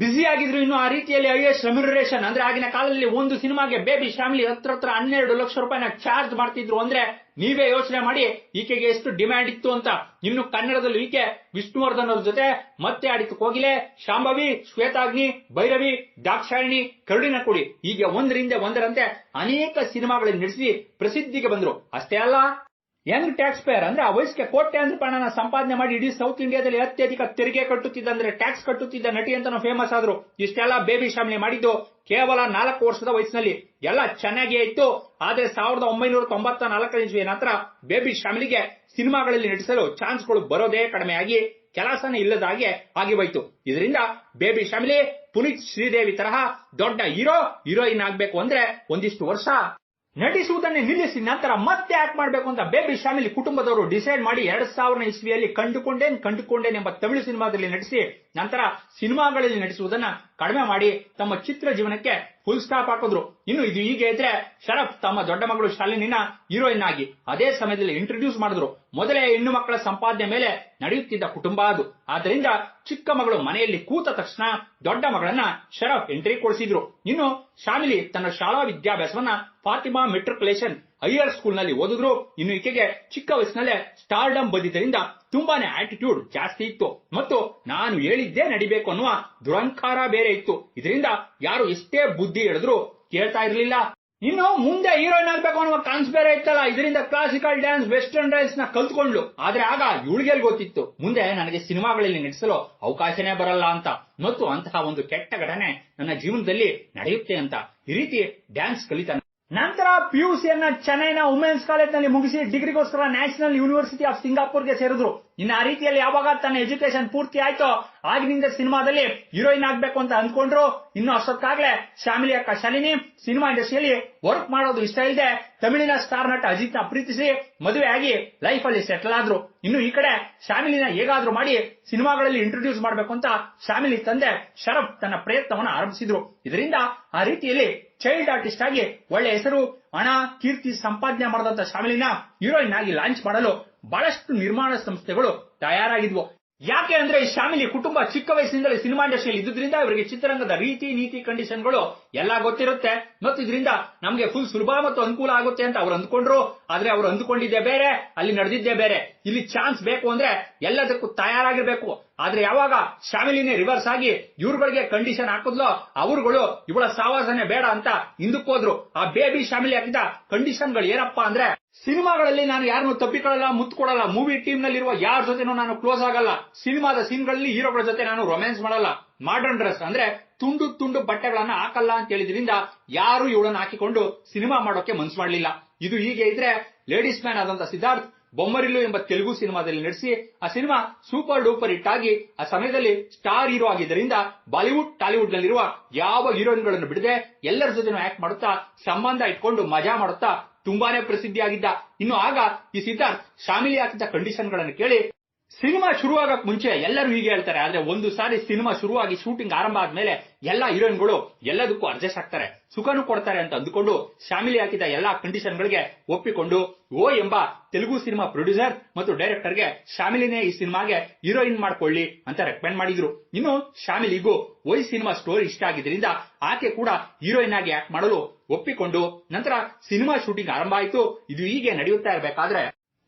[SPEAKER 1] ಬ್ಯುಸಿ ಆಗಿದ್ರು ಇನ್ನು ಆ ರೀತಿಯಲ್ಲಿ ಹೈಯೆಸ್ಟ್ ರೆಮ್ಯುನರೇಷನ್ ಅಂದ್ರೆ ಆಗಿನ ಕಾಲದಲ್ಲಿ ಒಂದು ಸಿನಿಮಾಗೆ ಬೇಬಿ ಶಾಮಿಲಿ ಹತ್ರ ಹತ್ರ ಹನ್ನೆರಡು ಲಕ್ಷ ರೂಪಾಯಿನ ಚಾರ್ಜ್ ಮಾಡ್ತಿದ್ರು ಅಂದ್ರೆ ನೀವೇ ಯೋಚನೆ ಮಾಡಿ, ಈಕೆಗೆ ಎಷ್ಟು ಡಿಮ್ಯಾಂಡ್ ಇತ್ತು ಅಂತ. ಇನ್ನು ಕನ್ನಡದಲ್ಲಿ ಈಕೆ ವಿಷ್ಣುವರ್ಧನ್ ಅವ್ರ ಜೊತೆ ಮತ್ತೆ ಆಡಿತು ಕೋಗಿಲೆ ಶಾಂಭವಿ, ಶ್ವೇತಾಗ್ನಿ, ಭೈರವಿ, ದಾಕ್ಷಾಯಿಣಿ ಕರುಡಿನ ಕುಡಿ ಹೀಗೆ ಒಂದರಿಂದ ಒಂದರಂತೆ ಅನೇಕ ಸಿನಿಮಾಗಳನ್ನು ನಡೆಸಿ ಪ್ರಸಿದ್ಧಿಗೆ ಬಂದ್ರು. ಅಷ್ಟೇ ಅಲ್ಲ ಯಂಗ್ ಟ್ಯಾಕ್ಸ್ ಪೇಯರ್ ಅಂದ್ರೆ ಆ ವಯಸ್ಸಿಗೆ ಕೋಟ್ಯಾಂತರ ರೂಪಾಯಿನ ಸಂಪಾದನೆ ಮಾಡಿ ಇಡೀ ಸೌತ್ ಇಂಡಿಯಾದಲ್ಲಿ ಅತ್ಯಧಿಕ ತೆರಿಗೆ ಕಟ್ಟುತ್ತಿದ್ದ ಅಂದ್ರೆ ಟ್ಯಾಕ್ಸ್ ಕಟ್ಟುತ್ತಿದ್ದ ನಟಿ ಅಂತ ಫೇಮಸ್ ಆದ್ರು. ಇಷ್ಟೆಲ್ಲ ಬೇಬಿ ಶಾಮಿಲಿ ಮಾಡಿದ್ದು ಕೇವಲ ನಾಲ್ಕು ವರ್ಷದ ವಯಸ್ಸಿನಲ್ಲಿ. ಎಲ್ಲ ಚೆನ್ನಾಗಿಯೇ ಇತ್ತು. ಆದ್ರೆ ಸಾವಿರದ ಒಂಬೈನೂರ ತೊಂಬತ್ತ ನಾಲ್ಕನೇ ನಂತರ ಬೇಬಿ ಶಾಮಿಲಿಗೆ ಸಿನಿಮಾಗಳಲ್ಲಿ ನಟಿಸಲು ಚಾನ್ಸ್ಗಳು ಬರೋದೇ ಕಡಿಮೆಯಾಗಿ ಹಾಗೆ ಆಗಿ ಹೋಯ್ತು. ಇದರಿಂದ ಬೇಬಿ ಶಾಮಿಲಿ ಪುನೀತ್ ಶ್ರೀದೇವಿ ತರಹ ದೊಡ್ಡ ಹೀರೋ ಹೀರೋಯಿನ್ ಆಗ್ಬೇಕು ಅಂದ್ರೆ ಒಂದಿಷ್ಟು ವರ್ಷ ನಟಿಸುವುದನ್ನೇ ನಿಲ್ಲಿಸಿ ನಂತರ ಮತ್ತೆ ಆಕ್ಟ್ ಮಾಡಬೇಕು ಅಂತ ಬೇಬಿ ಶಾಮಿಲಿ ಕುಟುಂಬದವರು ಡಿಸೈಡ್ ಮಾಡಿ ಎರಡ್ ಸಾವಿರ ಇಸ್ವಿಯಲ್ಲಿ ಕಂಡುಕೊಂಡೇನ್ ಕಂಡುಕೊಂಡೇನ್ ಎಂಬ ತಮಿಳು ಸಿನಿಮಾದಲ್ಲಿ ನಟಿಸಿ ನಂತರ ಸಿನಿಮಾಗಳಲ್ಲಿ ನಟಿಸುವುದನ್ನ ಕಡಿಮೆ ಮಾಡಿ ತಮ್ಮ ಚಿತ್ರ ಜೀವನಕ್ಕೆ ಫುಲ್ ಸ್ಟಾಪ್ ಹಾಕಿದ್ರು. ಇನ್ನು ಇದು ಹೀಗೆ ಇದ್ರೆ ಶರಫ್ ತಮ್ಮ ದೊಡ್ಡ ಮಗಳು ಶಾಲಿನಿನ ಹೀರೋಯಿನ್ ಆಗಿ ಅದೇ ಸಮಯದಲ್ಲಿ ಇಂಟ್ರೊಡ್ಯೂಸ್ ಮಾಡಿದ್ರು. ಮೊದಲೇ ಹೆಣ್ಣು ಮಕ್ಕಳ ಸಂಪಾದನೆ ಮೇಲೆ ನಡೆಯುತ್ತಿದ್ದ ಕುಟುಂಬ ಅದು. ಆದ್ದರಿಂದ ಚಿಕ್ಕ ಮಗಳು ಮನೆಯಲ್ಲಿ ಕೂತ ತಕ್ಷಣ ದೊಡ್ಡ ಮಗಳನ್ನ ಶರಫ್ ಎಂಟ್ರಿ ಕೊಡಿಸಿದ್ರು. ಇನ್ನು ಶಾಮಿಲಿ ತನ್ನ ಶಾಲಾ ವಿದ್ಯಾಭ್ಯಾಸವನ್ನ ಫಾತಿಮಾ ಮೆಟ್ರಿಕುಲೇಷನ್ ಹೈಯರ್ ಸ್ಕೂಲ್ನಲ್ಲಿ ಓದಿದ್ರು ಇನ್ನು ಈಕೆಗೆ ಚಿಕ್ಕ ವಯಸ್ಸಿನಲ್ಲೇ ಸ್ಟಾರ್ಡಮ್ ಬಂದಿದ್ದರಿಂದ ತುಂಬಾನೇ ಆಟಿಟ್ಯೂಡ್ ಜಾಸ್ತಿ ಇತ್ತು. ಮತ್ತು ನಾನು ಹೇಳಿದ್ದೇ ನಡಿಬೇಕು ಅನ್ನುವ ದುರಂಕಾರ ಬೇರೆ ಇತ್ತು. ಇದರಿಂದ ಯಾರು ಎಷ್ಟೇ ಬುದ್ಧಿ ಹೇಳಿದ್ರು ಕೇಳ್ತಾ ಇರಲಿಲ್ಲ. ಇನ್ನು ಮುಂದೆ ಹೀರೋಯಿನ್ ಆಗ್ಬೇಕು ಅನ್ನುವ ಕಾನ್ಸ್ ಬೇರೆ ಇತ್ತಲ್ಲ. ಇದರಿಂದ ಕ್ಲಾಸಿಕಲ್ ಡ್ಯಾನ್ಸ್ ವೆಸ್ಟರ್ನ್ ಡ್ಯಾನ್ಸ್ನ ಕಲ್ತ್ಕೊಂಡ್ಲು. ಆದ್ರೆ ಆಗ ಇವಳಿಗೆಲ್ ಗೊತ್ತಿತ್ತು. ಮುಂದೆ ನನಗೆ ಸಿನಿಮಾಗಳಲ್ಲಿ ನಟಿಸಲು ಅವಕಾಶನೇ ಬರಲ್ಲ ಅಂತ. ಮತ್ತು ಅಂತಹ ಒಂದು ಕೆಟ್ಟ ಘಟನೆ ನನ್ನ ಜೀವನದಲ್ಲಿ ನಡೆಯುತ್ತೆ ಅಂತ. ಈ ರೀತಿ ಡ್ಯಾನ್ಸ್ ಕಲಿತಾನೆ ನಂತರ ಪಿಯುಸಿಯನ್ನ ಚೆನ್ನೈನ ವುಮೆನ್ಸ್ ಕಾಲೇಜ್ನಲ್ಲಿ ಮುಗಿಸಿ ಡಿಗ್ರಿಗೋಸ್ಕರ ನ್ಯಾಷನಲ್ ಯೂನಿವರ್ಸಿಟಿ ಆಫ್ ಸಿಂಗಾಪುರ್ಗೆ ಸೇರಿದ್ರು. ಇನ್ನು ಆ ರೀತಿಯಲ್ಲಿ ಯಾವಾಗ ತನ್ನ ಎಜುಕೇಶನ್ ಪೂರ್ತಿ ಆಯ್ತೋ ಆಗಿನಿಂದ ಸಿನಿಮಾದಲ್ಲಿ ಹೀರೋಯಿನ್ ಆಗ್ಬೇಕು ಅಂತ ಅಂದ್ಕೊಂಡ್ರು, ಇನ್ನು ಅಷ್ಟೊತ್ತಾಗ್ಲೇ ಶಾಮಿಲಿ ಅಕ್ಕ ಶಾಲಿನಿ ಸಿನಿಮಾ ಇಂಡಸ್ಟ್ರಿಯಲ್ಲಿ ವರ್ಕ್ ಮಾಡೋದು ಇಷ್ಟ ಇಲ್ಲದೆ ತಮಿಳಿನ ಸ್ಟಾರ್ ನಟ ಅಜಿತ್ನ ಪ್ರೀತಿಸಿ ಮದುವೆ ಆಗಿ ಲೈಫ್ ಅಲ್ಲಿ ಸೆಟಲ್ ಆದ್ರು. ಇನ್ನು ಈ ಕಡೆ ಶಾಮಿಲಿನ ಹೇಗಾದ್ರೂ ಮಾಡಿ ಸಿನಿಮಾಗಳಲ್ಲಿ ಇಂಟ್ರೊಡ್ಯೂಸ್ ಮಾಡಬೇಕು ಅಂತ ಶಾಮಿಲಿ ತಂದೆ ಶರಫ್ ತನ್ನ ಪ್ರಯತ್ನವನ್ನು ಆರಂಭಿಸಿದ್ರು. ಇದರಿಂದ ಆ ರೀತಿಯಲ್ಲಿ ಚೈಲ್ಡ್ ಆರ್ಟಿಸ್ಟ್ ಆಗಿ ಒಳ್ಳೆ ಹೆಸರು, ಹಣ, ಕೀರ್ತಿ, ಸಂಪಾದನೆ ಮಾಡದಂತ ಶಾಮಿಲಿನ ಹೀರೋಯಿನ್ ಆಗಿ ಲಾಂಚ್ ಮಾಡಲು ಬಹಳಷ್ಟು ನಿರ್ಮಾಣ ಸಂಸ್ಥೆಗಳು ತಯಾರಾಗಿದ್ವು. ಯಾಕೆ ಅಂದ್ರೆ ಶಾಮಿಲಿ ಕುಟುಂಬ ಚಿಕ್ಕ ವಯಸ್ಸಿನಿಂದಲೇ ಸಿನಿಮಾ ಇಂಡಸ್ಟ್ರಿಯಲ್ಲಿ ಇದ್ದುದರಿಂದ ಇವರಿಗೆ ಚಿತ್ರರಂಗದ ರೀತಿ, ನೀತಿ, ಕಂಡೀಷನ್ಗಳು ಎಲ್ಲ ಗೊತ್ತಿರುತ್ತೆ. ಮತ್ತು ಇದರಿಂದ ನಮಗೆ ಫುಲ್ ಸುಲಭ ಮತ್ತು ಅನುಕೂಲ ಆಗುತ್ತೆ ಅಂತ ಅವ್ರು ಅಂದ್ಕೊಂಡ್ರು. ಆದ್ರೆ ಅವ್ರು ಅಂದ್ಕೊಂಡಿದ್ದೆ ಬೇರೆ, ಅಲ್ಲಿ ನಡೆದಿದ್ದೆ ಬೇರೆ. ಇಲ್ಲಿ ಚಾನ್ಸ್ ಬೇಕು ಅಂದ್ರೆ ಎಲ್ಲದಕ್ಕೂ ತಯಾರಾಗಿರ್ಬೇಕು. ಆದ್ರೆ ಯಾವಾಗ ಶಾಮಿಲಿನೇ ರಿವರ್ಸ್ ಆಗಿ ಇವ್ರುಗಳಿಗೆ ಕಂಡೀಷನ್ ಹಾಕಿದ್ಲೋ, ಅವರುಗಳು ಇವಳ ಸಾವಾಸನೆ ಬೇಡ ಅಂತ ಹಿಂದಕ್ಕೋದ್ರು ಆ ಬೇಬಿ ಶಾಮಿಲಿ ಹಾಕಿದ ಕಂಡೀಷನ್ಗಳು ಏನಪ್ಪಾ ಅಂದ್ರೆ ಸಿನಿಮಾಗಳಲ್ಲಿ ನಾನು ಯಾರನ್ನು ತಪ್ಪಿಕೊಳ್ಳಲ್ಲ, ಮುತ್ಕೊಡಲ್ಲ ಮೂವಿ ಟೀಮ್ ನಲ್ಲಿರುವ ಯಾರ ಜೊತೆನೂ ನಾನು ಕ್ಲೋಸ್ ಆಗಲ್ಲ. ಸಿನಿಮಾದ ಸೀನ್ಗಳಲ್ಲಿ ಹೀರೋಗಳ ಜೊತೆ ನಾನು ರೊಮ್ಯಾನ್ಸ್ ಮಾಡಲ್ಲ. ಮಾಡರ್ನ್ ಡ್ರೆಸ್ ಅಂದ್ರೆ ತುಂಡು ತುಂಡು ಬಟ್ಟೆಗಳನ್ನ ಹಾಕಲ್ಲ ಅಂತ ಹೇಳಿದ್ರಿಂದ ಯಾರು ಇವಳನ್ನ ಹಾಕಿಕೊಂಡು ಸಿನಿಮಾ ಮಾಡೋಕೆ ಮನ್ಸು ಮಾಡಲಿಲ್ಲ. ಇದು ಹೀಗೆ ಇದ್ರೆ ಲೇಡೀಸ್ ಮ್ಯಾನ್ ಆದಂತ ಸಿದ್ಧಾರ್ಥ್ ಬೊಮ್ಮರಿಲು ಎಂಬ ತೆಲುಗು ಸಿನಿಮಾದಲ್ಲಿ ನಡೆಸಿ ಆ ಸಿನಿಮಾ ಸೂಪರ್ ಡೂಪರ್ ಹಿಟ್ ಆಗಿ, ಆ ಸಮಯದಲ್ಲಿ ಸ್ಟಾರ್ ಹೀರೋ ಆಗಿದ್ದರಿಂದ ಬಾಲಿವುಡ್ ಟಾಲಿವುಡ್ ನಲ್ಲಿರುವ ಯಾವ ಹೀರೋಯಿನ್ಗಳನ್ನು ಬಿಡದೆ ಎಲ್ಲರ ಜೊತೆನೂ ಆಕ್ಟ್ ಮಾಡುತ್ತಾ, ಸಂಬಂಧ ಇಟ್ಕೊಂಡು ಮಜಾ ಮಾಡುತ್ತಾ ತುಂಬಾನೇ ಪ್ರಸಿದ್ಧಿಯಾಗಿದ್ದ. ಇನ್ನು ಆಗ ಈ ಸಿದ್ಧಾರ್ಥ್ ಶಾಮಿಲಿ ಕಂಡೀಷನ್ ಕಂಡೀಷನ್ಗಳನ್ನು ಕೇಳಿ ಸಿನಿಮಾ ಶುರುವಾಗಕ್ ಮುಂಚೆ ಎಲ್ಲರೂ ಹೀಗೆ ಹೇಳ್ತಾರೆ. ಆದ್ರೆ ಒಂದು ಸಾರಿ ಸಿನಿಮಾ ಶುರುವಾಗಿ ಶೂಟಿಂಗ್ ಆರಂಭ ಆದ್ಮೇಲೆ ಎಲ್ಲಾ ಹೀರೋಯಿನ್ಗಳು ಎಲ್ಲದಕ್ಕೂ ಅಡ್ಜಸ್ಟ್ ಆಗ್ತಾರೆ. ಸುಖನೂ ಕೊಡ್ತಾರೆ ಅಂತ ಅಂದುಕೊಂಡು ಶಾಮಿಲಿ ಹಾಕಿದ ಎಲ್ಲಾ ಕಂಡೀಷನ್ಗಳಿಗೆ ಒಪ್ಪಿಕೊಂಡು, ಓ ಎಂಬ ತೆಲುಗು ಸಿನಿಮಾ ಪ್ರೊಡ್ಯೂಸರ್ ಮತ್ತು ಡೈರೆಕ್ಟರ್ಗೆ ಶಾಮಿಲಿನೇ ಈ ಸಿನಿಮಾಗೆ ಹೀರೋಯಿನ್ ಮಾಡ್ಕೊಳ್ಳಿ ಅಂತ ರೆಕಮೆಂಡ್ ಮಾಡಿದ್ರು. ಇನ್ನು ಶಾಮಿಲಿಗೂ ಓಯ್ ಸಿನಿಮಾ ಸ್ಟೋರಿ ಇಷ್ಟ ಆಗಿದ್ರಿಂದ ಆಕೆ ಕೂಡ ಹೀರೋಯಿನ್ ಆಗಿ ಆಕ್ಟ್ ಮಾಡಲು ಒಪ್ಪಿಕೊಂಡು ನಂತರ ಸಿನಿಮಾ ಶೂಟಿಂಗ್ ಆರಂಭ ಆಯಿತು. ಇದು ಹೀಗೆ ನಡೆಯುತ್ತಾ ಇರಬೇಕಾದ್ರೆ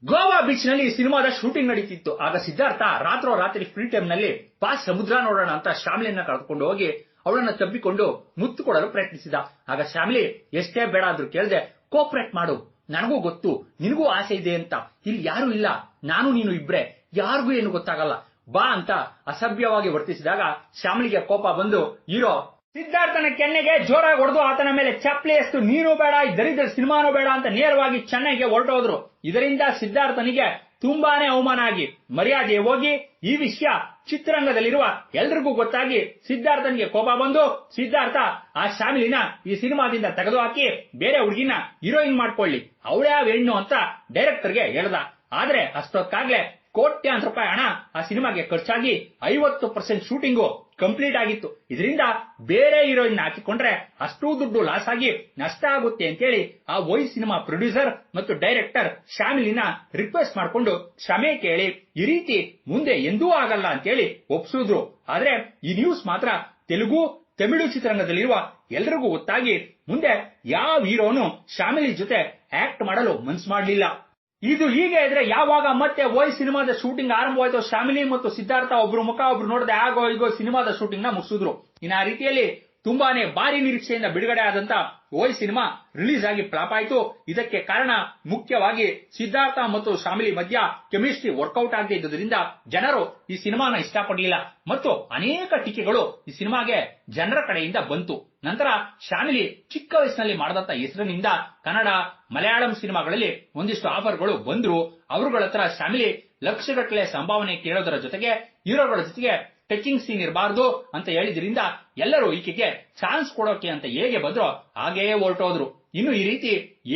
[SPEAKER 1] ಗೋವಾ ಬೀಚ್ನಲ್ಲಿ ಸಿನಿಮಾದ ಶೂಟಿಂಗ್ ನಡೀತಿತ್ತು. ಆಗ ಸಿದ್ಧಾರ್ಥ ರಾತ್ರೋ ರಾತ್ರಿ ಫ್ರೀ ಟೈಮ್ನಲ್ಲಿ ಬಾ ಸಮುದ್ರ ನೋಡೋಣ ಅಂತ ಶಾಮಿಲಿಯನ್ನ ಕರೆದುಕೊಂಡು ಹೋಗಿ ಅವಳನ್ನ ತಬ್ಬಿಕೊಂಡು ಮುತ್ತು ಕೊಡಲು ಪ್ರಯತ್ನಿಸಿದ. ಆಗ ಶ್ಯಾಮ್ಲಿ, ಎಷ್ಟೇ ಬೇಡ ಆದ್ರೂ ಕೇಳದೆ ಕೋಪರೇಟ್ ಮಾಡು. ನನಗೂ ಗೊತ್ತು, ನಿನಗೂ ಆಸೆ ಇದೆ ಅಂತ. ಇಲ್ಲಿ ಯಾರು ಇಲ್ಲ. ನಾನು, ನೀನು ಇಬ್ರೆ. ಯಾರಿಗೂ ಏನು ಗೊತ್ತಾಗಲ್ಲ. ಬಾ ಅಂತ ಅಸಭ್ಯವಾಗಿ ವರ್ತಿಸಿದಾಗ ಶ್ಯಾಮಲಿಗೆ ಕೋಪ ಬಂದು ಹೀರೋ ಸಿದ್ಧಾರ್ಥನ ಕೆನ್ನೆಗೆ ಜೋರಾಗಿ ಹೊಡೆದು ಆತನ ಮೇಲೆ ಚಪ್ಪಲಿ ಎಷ್ಟು ನೀನು ಬೇಡ ದರಿದ್ರ ಸಿನಿಮಾನೂ ಬೇಡ ಅಂತ ನೇರವಾಗಿ ಚೆನ್ನೈಗೆ ಹೊರಟೋದ್ರು. ಇದರಿಂದ ಸಿದ್ಧಾರ್ಥನಿಗೆ ತುಂಬಾನೇ ಅವಮಾನ ಆಗಿ ಮರ್ಯಾದೆ ಹೋಗಿ ಈ ವಿಷಯ ಚಿತ್ರರಂಗದಲ್ಲಿರುವ ಎಲ್ರಿಗೂ ಗೊತ್ತಾಗಿ ಸಿದ್ಧಾರ್ಥನಿಗೆ ಕೋಪ ಬಂದು, ಸಿದ್ಧಾರ್ಥ ಆ ಶಾಮಿಲಿನ ಈ ಸಿನಿಮಾದಿಂದ ತೆಗೆದು ಹಾಕಿ ಬೇರೆ ಹುಡುಗಿನ ಹೀರೋಯಿನ್ ಮಾಡ್ಕೊಳ್ಳಿ. ಅವಳೇ ಹೆಣ್ಣು ಅಂತ ಡೈರೆಕ್ಟರ್ಗೆ ಹೇಳ್ದ. ಆದ್ರೆ ಅಷ್ಟೊತ್ತಾಗ್ಲೇ ಕೋಟ್ಯಾಂತರ ರೂಪಾಯಿ ಹಣ ಆ ಸಿನಿಮಾಗೆ ಖರ್ಚಾಗಿ ಐವತ್ತು ಪರ್ಸೆಂಟ್ ಶೂಟಿಂಗು ಕಂಪ್ಲೀಟ್ ಆಗಿತ್ತು. ಇದರಿಂದ ಬೇರೆ ಹೀರೋಯಿನ್ ಹಾಕಿಕೊಂಡ್ರೆ ಅಷ್ಟೂ ದುಡ್ಡು ಲಾಸ್ ಆಗಿ ನಷ್ಟ ಆಗುತ್ತೆ ಅಂತೇಳಿ ಆ ವೈ ಸಿನಿಮಾ ಪ್ರೊಡ್ಯೂಸರ್ ಮತ್ತು ಡೈರೆಕ್ಟರ್ ಶ್ಯಾಮಿಲಿನ ರಿಕ್ವೆಸ್ಟ್ ಮಾಡಿಕೊಂಡು ಕ್ಷಮೆ ಕೇಳಿ, ಈ ರೀತಿ ಮುಂದೆ ಎಂದೂ ಆಗಲ್ಲ ಅಂತೇಳಿ ಒಪ್ಸಿದ್ರು. ಆದ್ರೆ ಈ ನ್ಯೂಸ್ ಮಾತ್ರ ತೆಲುಗು, ತಮಿಳು ಚಿತ್ರರಂಗದಲ್ಲಿರುವ ಎಲ್ರಿಗೂ ಗೊತ್ತಾಗಿ ಮುಂದೆ ಯಾವ ಹೀರೋನು ಶ್ಯಾಮಿಲಿ ಜೊತೆ ಆಕ್ಟ್ ಮಾಡಲು ಮನ್ಸು ಮಾಡಲಿಲ್ಲ. ಇದು ಹೀಗೆ ಇದ್ರೆ ಯಾವಾಗ ಮತ್ತೆ ಓಯ್ ಸಿನಿಮಾದ ಶೂಟಿಂಗ್ ಆರಂಭವಾಯಿತು ಶ್ಯಾಮಿಲಿ ಮತ್ತು ಸಿದ್ಧಾರ್ಥ ಒಬ್ರು ಮುಖ ಒಬ್ರು ನೋಡದೆ, ಆಗೋ ಈಗೋ ಸಿನಿಮಾದ ಶೂಟಿಂಗ್ನ ಮುಗಿಸಿದ್ರು. ಇನ್ನು ಆ ರೀತಿಯಲ್ಲಿ ತುಂಬಾನೇ ಭಾರಿ ನಿರೀಕ್ಷೆಯಿಂದ ಬಿಡುಗಡೆ ಆದಂತ ಓಯ್ ಸಿನಿಮಾ ರಿಲೀಸ್ ಆಗಿ ಫ್ಲಾಪ್ ಆಯಿತು. ಇದಕ್ಕೆ ಕಾರಣ ಮುಖ್ಯವಾಗಿ ಸಿದ್ಧಾರ್ಥ ಮತ್ತು ಶಾಮಿಲಿ ಮಧ್ಯ ಕೆಮಿಸ್ಟ್ರಿ ವರ್ಕೌಟ್ ಆಗದೆ ಇದ್ದುದರಿಂದ ಜನರು ಈ ಸಿನಿಮಾನ ಇಷ್ಟಪಡಲಿಲ್ಲ. ಮತ್ತು ಅನೇಕ ಟೀಕೆಗಳು ಈ ಸಿನಿಮಾಗೆ ಜನರ ಕಡೆಯಿಂದ ಬಂತು. ನಂತರ ಶಾಮಿಲಿ ಚಿಕ್ಕ ವಯಸ್ಸಿನಲ್ಲಿ ಮಾಡಿದಂತ ಹೆಸರಿನಿಂದ ಕನ್ನಡ ಮಲಯಾಳಂ ಸಿನಿಮಾಗಳಲ್ಲಿ ಒಂದಿಷ್ಟು ಆಫರ್ಗಳು ಬಂದ್ರು. ಅವರುಗಳ ಹತ್ರ ಶಾಮಿಲಿ ಲಕ್ಷಗಟ್ಟಲೆ ಸಂಭಾವನೆ ಕೇಳೋದರ ಜೊತೆಗೆ ಹೀರೋಗಳ ಜೊತೆಗೆ ಟಚಿಂಗ್ ಸೀನ್ ಇರಬಾರ್ದು ಅಂತ ಹೇಳಿದ್ರಿಂದ ಎಲ್ಲರೂ ಈಕೆಗೆ ಚಾನ್ಸ್ ಕೊಡೋಕೆ ಅಂತ ಹೇಗೆ ಬಂದ್ರೋ ಹಾಗೆಯೇ ಹೊರಟೋದ್ರು. ಇನ್ನು ಈ ರೀತಿ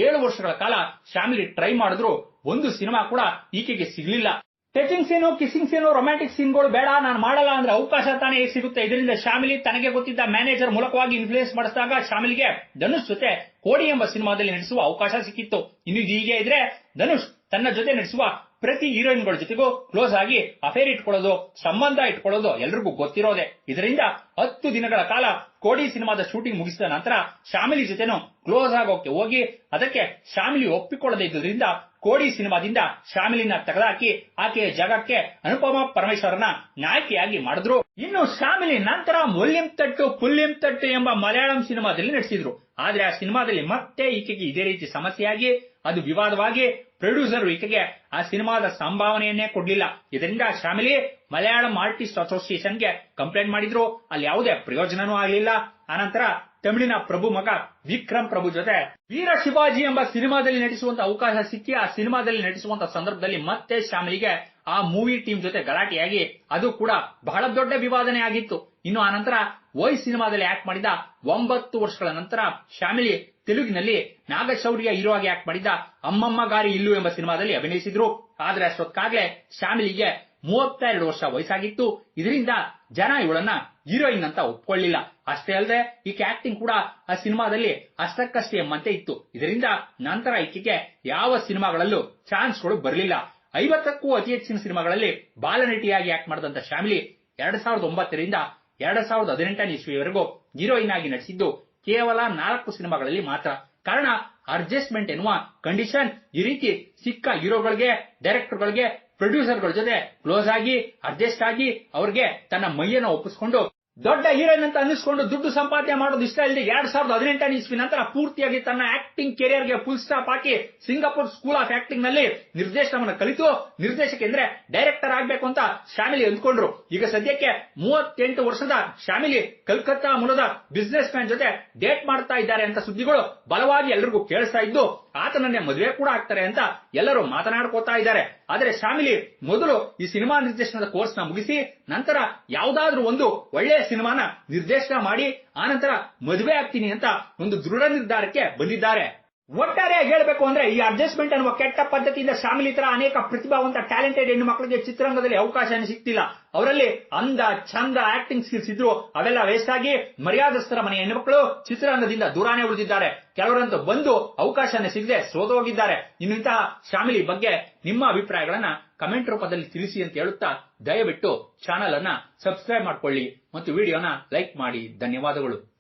[SPEAKER 1] ಏಳು ವರ್ಷಗಳ ಕಾಲ ಶ್ಯಾಮಿಲಿ ಟ್ರೈ ಮಾಡಿದ್ರು, ಒಂದು ಸಿನಿಮಾ ಕೂಡ ಈಕೆಗೆ ಸಿಗ್ಲಿಲ್ಲ. Touching scene kissing scene romantic ಸೀನ್ಗಳು ಬೇಡ, ನಾನು ಮಾಡಲ್ಲ ಅಂದ್ರೆ ಅವಕಾಶ ತಾನೇ ಸಿಗುತ್ತೆ. ಇದರಿಂದ ಶ್ಯಾಮಿಲಿ ತನಗೆ ಗೊತ್ತಿದ್ದ ಮ್ಯಾನೇಜರ್ ಮೂಲಕವಾಗಿ ಇನ್ಫ್ಲೂಯೆನ್ಸ್ ಮಾಡಿಸಿದಾಗ ಶ್ಯಾಮಿಲಿಗೆ ಧನುಷ್ ಜೊತೆ ಕೋಡಿ ಎಂಬ ಸಿನಿಮಾದಲ್ಲಿ ನಟಿಸುವ ಅವಕಾಶ ಸಿಕ್ಕಿತ್ತು. ಇನ್ನು ಹೀಗೆ ಇದ್ರೆ ಧನುಷ್ ತನ್ನ ಜೊತೆ ನಟಿಸುವ ಪ್ರತಿ ಹೀರೋಯಿನ್ಗಳ ಜೊತೆಗೂ ಕ್ಲೋಸ್ ಆಗಿ ಅಫೇರ್ ಇಟ್ಕೊಳ್ಳೋದು, ಸಂಬಂಧ ಇಟ್ಕೊಳ್ಳೋದು ಎಲ್ರಿಗೂ ಗೊತ್ತಿರೋದೆ. ಇದರಿಂದ ಹತ್ತು ದಿನಗಳ ಕಾಲ ಕೋಡಿ ಸಿನಿಮಾದ ಶೂಟಿಂಗ್ ಮುಗಿಸಿದ ನಂತರ ಶಾಮಿಲಿ ಜೊತೆನೂ ಕ್ಲೋಸ್ ಆಗೋಕೆ ಹೋಗಿ ಅದಕ್ಕೆ ಶಾಮಿಲಿ ಒಪ್ಪಿಕೊಳ್ಳದೇ ಇದ್ದುದರಿಂದ ಕೋಡಿ ಸಿನಿಮಾದಿಂದ ಶಾಮಿಲಿನ ತೆಗೆದಾಕಿ ಆಕೆಯ ಜಾಗಕ್ಕೆ ಅನುಪಮ ಪರಮೇಶ್ವರನ ನಾಯಕಿಯಾಗಿ ಮಾಡಿದ್ರು. ಇನ್ನು ಶಾಮಿಲಿ ನಂತರ ಮುಲ್ಯಂ ತಟ್ಟು, ಪುಲ್ಲಿಂ ತಟ್ಟು ಎಂಬ ಮಲಯಾಳಂ ಸಿನಿಮಾದಲ್ಲಿ ನಟಿಸಿದ್ರು. ಆದ್ರೆ ಆ ಸಿನಿಮಾದಲ್ಲಿ ಮತ್ತೆ ಈಕೆಗೆ ಇದೇ ರೀತಿ ಸಮಸ್ಯೆಯಾಗಿ ಅದು ವಿವಾದವಾಗಿ ಪ್ರೊಡ್ಯೂಸರ್ ಈಕೆಗೆ ಆ ಸಿನಿಮಾದ ಸಂಭಾವನೆಯನ್ನೇ ಕೊಡಲಿಲ್ಲ. ಇದರಿಂದ ಶ್ಯಾಮಿಲಿ ಮಲಯಾಳಂ ಆರ್ಟಿಸ್ಟ್ ಅಸೋಸಿಯೇಷನ್ಗೆ ಕಂಪ್ಲೇಂಟ್ ಮಾಡಿದ್ರು. ಅಲ್ಲಿ ಯಾವುದೇ ಪ್ರಯೋಜನನೂ ಆಗಲಿಲ್ಲ. ಆನಂತರ ತಮಿಳಿನ ಪ್ರಭು ಮಗ ವಿಕ್ರಮ್ ಪ್ರಭು ಜೊತೆ ವೀರ ಶಿವಾಜಿ ಎಂಬ ಸಿನಿಮಾದಲ್ಲಿ ನಟಿಸುವಂತ ಅವಕಾಶ ಸಿಕ್ಕಿ ಆ ಸಿನಿಮಾದಲ್ಲಿ ನಟಿಸುವಂತ ಸಂದರ್ಭದಲ್ಲಿ ಮತ್ತೆ ಶ್ಯಾಮಿಲಿಗೆ ಆ ಮೂವಿ ಟೀಮ್ ಜೊತೆ ಗಲಾಟೆಯಾಗಿ ಅದು ಕೂಡ ಬಹಳ ದೊಡ್ಡ ವಿವಾದನೆ ಆಗಿತ್ತು. ಇನ್ನು ಆನಂತರ ನಂತರ ವೈ ಸಿನಿಮಾದಲ್ಲಿ ಆಕ್ಟ್ ಮಾಡಿದ ಒಂಬತ್ತು ವರ್ಷಗಳ ನಂತರ ಶ್ಯಾಮಿಲಿ ತೆಲುಗಿನಲ್ಲಿ ನಾಗಶೌರ್ಯ ಹೀರೋ ಆಗಿ ಆಕ್ಟ್ ಮಾಡಿದ ಅಮ್ಮಮ್ಮ ಗಾರಿ ಇಲ್ಲು ಎಂಬ ಸಿನಿಮಾದಲ್ಲಿ ಅಭಿನಯಿಸಿದ್ರು. ಆದ್ರೆ ಅಷ್ಟೊತ್ತಾಗ್ಲೇ ಶ್ಯಾಮಿಲಿಗೆ ಮೂವತ್ತೆರಡು ವರ್ಷ ವಯಸ್ಸಾಗಿತ್ತು. ಇದರಿಂದ ಜನ ಇವಳನ್ನ ಹೀರೋಯಿನ್ ಅಂತ ಒಪ್ಕೊಳ್ಳಿಲ್ಲ. ಅಷ್ಟೇ ಅಲ್ಲದೆ ಈಕೆ ಆಕ್ಟಿಂಗ್ ಕೂಡ ಆ ಸಿನಿಮಾದಲ್ಲಿ ಅಷ್ಟಕ್ಕಷ್ಟೇ ಎಂಬಂತೆ ಇತ್ತು. ಇದರಿಂದ ನಂತರ ಈಕೆಗೆ ಯಾವ ಸಿನಿಮಾಗಳಲ್ಲೂ ಚಾನ್ಸ್ಗಳು ಬರಲಿಲ್ಲ. ಐವತ್ತಕ್ಕೂ ಅತಿ ಹೆಚ್ಚಿನ ಸಿನಿಮಾಗಳಲ್ಲಿ ಬಾಲನಟಿಯಾಗಿ ಆಕ್ಟ್ ಮಾಡಿದಂತ ಶ್ಯಾಮಿಲಿ ಎರಡ್ ಸಾವಿರದ ಒಂಬತ್ತರಿಂದ ಎರಡ್ ಸಾವಿರದ ಹದಿನೆಂಟನೇ ಇಸ್ವಿಯವರೆಗೂ ಹೀರೋಯಿನ್ ಆಗಿ ನಟಿಸಿದ್ದು ಕೇವಲ ನಾಲ್ಕು ಸಿನಿಮಾಗಳಲ್ಲಿ ಮಾತ್ರ. ಕಾರಣ, ಅಡ್ಜಸ್ಟ್ಮೆಂಟ್ ಎನ್ನುವ ಕಂಡೀಷನ್ ಈ ರೀತಿ ಸಿಕ್ಕ ಹೀರೋಗಳಿಗೆ, ಡೈರೆಕ್ಟರ್ಗಳಿಗೆ, ಪ್ರೊಡ್ಯೂಸರ್ಗಳ ಜೊತೆ ಕ್ಲೋಸ್ ಆಗಿ, ಅಡ್ಜಸ್ಟ್ ಆಗಿ ಅವರಿಗೆ ತನ್ನ ಮೈಯನ್ನು ಒಪ್ಪಿಸ್ಕೊಂಡು ದೊಡ್ಡ ಹೀರೋಯಿನ್ ಅಂತ ಅನ್ನಿಸ್ಕೊಂಡು ದುಡ್ಡು ಸಂಪಾದನೆ ಮಾಡೋದು ಇಷ್ಟ ಇಲ್ಲದೆ ಎರಡ್ ಸಾವಿರದ ಹದಿನೆಂಟನೇ ಇಸ್ವಿ ನಂತರ ಪೂರ್ತಿಯಾಗಿ ತನ್ನ ಆಕ್ಟಿಂಗ್ ಕೆರಿಯರ್ಗೆ ಫುಲ್ ಸ್ಟಾಪ್ ಹಾಕಿ ಸಿಂಗಾಪುರ್ ಸ್ಕೂಲ್ ಆಫ್ ಆಕ್ಟಿಂಗ್ನಲ್ಲಿ ನಿರ್ದೇಶನವನ್ನು ಕಲಿತು ನಿರ್ದೇಶಕ ಅಂದ್ರೆ ಡೈರೆಕ್ಟರ್ ಆಗ್ಬೇಕು ಅಂತ ಶಾಮಿಲಿ ಅಂದ್ಕೊಂಡ್ರು. ಈಗ ಸದ್ಯಕ್ಕೆ ಮೂವತ್ತೆಂಟು ವರ್ಷದ ಶಾಮಿಲಿ ಕಲ್ಕತ್ತಾ ಮೂಲದ ಬಿಸ್ನೆಸ್ ಮ್ಯಾನ್ ಜೊತೆ ಡೇಟ್ ಮಾಡ್ತಾ ಇದ್ದಾರೆ ಅಂತ ಸುದ್ದಿಗಳು ಬಲವಾಗಿ ಎಲ್ರಿಗೂ ಕೇಳಿಸ್ತಾ ಇದ್ದು ಆತನನ್ನೇ ಮದುವೆ ಕೂಡ ಆಗ್ತಾರೆ ಅಂತ ಎಲ್ಲರೂ ಮಾತನಾಡ್ಕೋತಾ ಇದ್ದಾರೆ. ಆದರೆ ಶಾಮಿಲಿ, ಮೊದಲು ಈ ಸಿನಿಮಾ ನಿರ್ದೇಶನದ ಕೋರ್ಸ್ನ ಮುಗಿಸಿ, ನಂತರ ಯಾವುದಾದ್ರೂ ಒಂದು ಒಳ್ಳೆಯ ಸಿನಿಮಾನ ನಿರ್ದೇಶನ ಮಾಡಿ, ಆನಂತರ ಮದುವೆ ಆಗ್ತೀನಿ ಅಂತ ಒಂದು ದೃಢ ನಿರ್ಧಾರಕ್ಕೆ ಬಂದಿದ್ದಾರೆ. ಒಟ್ಟಾರೆಯಾಗಿ ಹೇಳಬೇಕು ಅಂದ್ರೆ ಈ ಅಡ್ಜಸ್ಟ್ಮೆಂಟ್ ಅನ್ನುವ ಕೆಟ್ಟ ಪದ್ಧತಿಯಿಂದ ತರ ಅನೇಕ ಪ್ರತಿಭಾವಂತ ಟ್ಯಾಲೆಂಟೆಡ್ ಹೆಣ್ಣು ಮಕ್ಕಳಿಗೆ ಚಿತ್ರರಂಗದಲ್ಲಿ ಅವಕಾಶ ಸಿಗ್ತಿಲ್ಲ. ಅವರಲ್ಲಿ ಅಂದ, ಚಂದ ಆಕ್ಟಿಂಗ್ ಸ್ಕಿಲ್ಸ್ ಇದ್ರು ಅವೆಲ್ಲ ವೇಸ್ಟ್ ಆಗಿ ಮರ್ಯಾದಸ್ಥರ ಮನೆಯ ಹೆಣ್ಣುಮಕ್ಕಳು ಚಿತ್ರರಂಗದಿಂದ ದೂರಾನೇ ಉಳಿದಿದ್ದಾರೆ. ಕೆಲವರಂತೂ ಬಂದು ಅವಕಾಶನೇ ಸಿಗದೆ ಸೋತೋಗಿದ್ದಾರೆ ಇನ್ನು ಇಂತಹ ಶಾಮಿಲಿ ಬಗ್ಗೆ ನಿಮ್ಮ ಅಭಿಪ್ರಾಯಗಳನ್ನ ಕಮೆಂಟ್ ರೂಪದಲ್ಲಿ ತಿಳಿಸಿ ಅಂತ ಹೇಳುತ್ತಾ ದಯವಿಟ್ಟು ಚಾನಲ್ ಅನ್ನ ಸಬ್ಸ್ಕ್ರೈಬ್ ಮಾಡ್ಕೊಳ್ಳಿ ಮತ್ತು ವಿಡಿಯೋನ ಲೈಕ್ ಮಾಡಿ. ಧನ್ಯವಾದಗಳು.